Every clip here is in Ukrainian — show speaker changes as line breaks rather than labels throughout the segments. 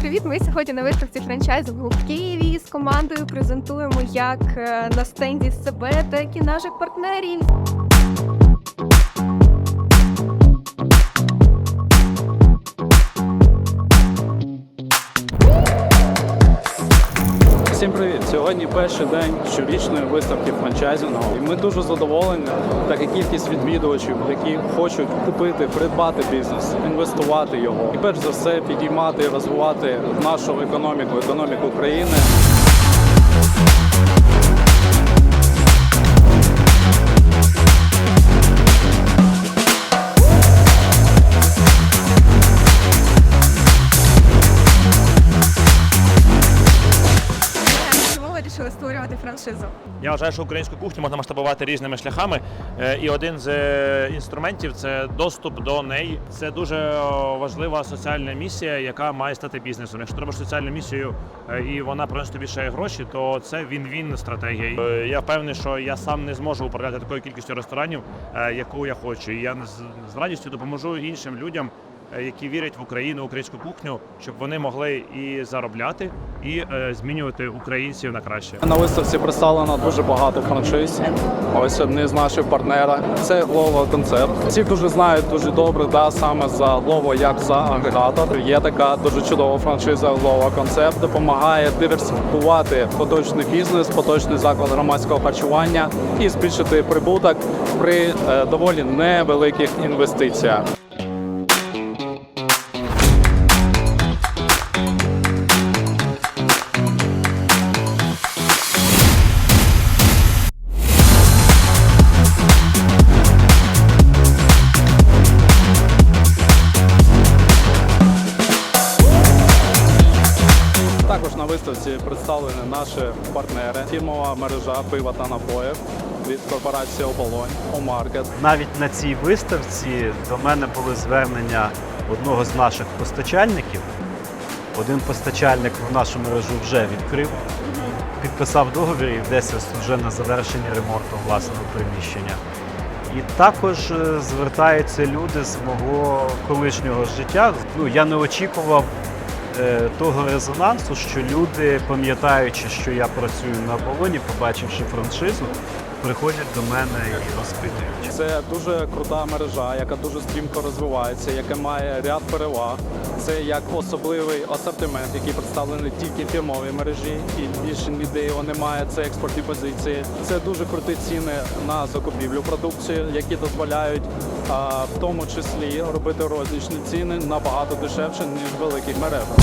привіт! Ми сьогодні на виставці франчайзингу в Києві з командою презентуємо як е, на стенді себе, так і наших партнерів.
Всім привіт! Сьогодні перший день щорічної виставки франчайзингу. І ми дуже задоволені, так і кількість відвідувачів, які хочуть купити, придбати бізнес, інвестувати його і перш за все підіймати і розвивати нашу економіку, економіку країни.
Створювати франшизу?
Я вважаю, що українську кухню можна масштабувати різними шляхами. Е, І один з е, інструментів це доступ до неї. Це дуже важлива соціальна місія, яка має стати бізнесом. Якщо треба соціальну місію е, і вона приносить більше гроші, то це він-він стратегія. Е, Я впевнений, що я сам не зможу управляти такою кількістю ресторанів, е, яку я хочу. Я з радістю допоможу іншим людям. Е, Які вірять в Україну, українську кухню, щоб вони могли і заробляти, і е, змінювати українців на краще.
На виставці представлено дуже багато франшиз. Ось одні з наших партнерів. Це Glovo концепт. Всі дуже знають дуже добре, да, саме за Glovo як за агрегатор. Є така дуже чудова франшиза Glovo концепт, допомагає диверсифікувати поточний бізнес, поточний заклад громадського харчування і збільшити прибуток при е, доволі невеликих інвестиціях. Також на виставці представлені наші партнери, фірмова мережа пива та напоїв від корпорації Оболонь, Омаркет.
Навіть на цій виставці до мене були звернення одного з наших постачальників. Один постачальник в нашу мережу вже відкрив, підписав договір і десь вже на завершенні ремонту власного приміщення. І також е, звертаються люди з мого колишнього життя. Ну, я не очікував того резонансу, що люди, пам'ятаючи, що я працюю на полоні, побачивши франшизу, приходять до мене і розпитують.
Це дуже крута мережа, яка дуже стрімко розвивається, яка має ряд переваг. Це як особливий асортимент, який представлений тільки в фірмовій мережі, і більше ніде його немає. Це експортні позиції. Це дуже круті ціни на закупівлю продукції, які дозволяють а, в тому числі робити рознічні ціни набагато дешевше ніж великих мережах.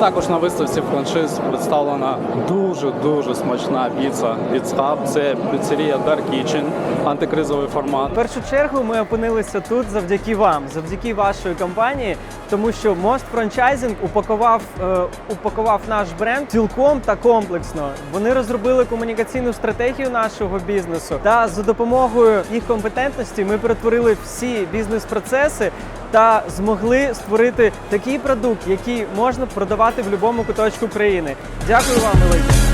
Також на виставці франшиз представлена дуже дуже смачна піца від Схаб. Це піцерія Dark Kitchen, антикризовий формат.
В першу чергу ми опинилися тут завдяки вам, завдяки вашої компанії, тому що Most Franchising упакував, е, упакував наш бренд цілком та комплексно. Вони розробили комунікаційну стратегію нашого бізнесу. Та за допомогою їх компетентності ми перетворили всі бізнес-процеси та змогли створити такий продукт, який можна продавати в будь-якому куточку країни. Дякую вам, велике.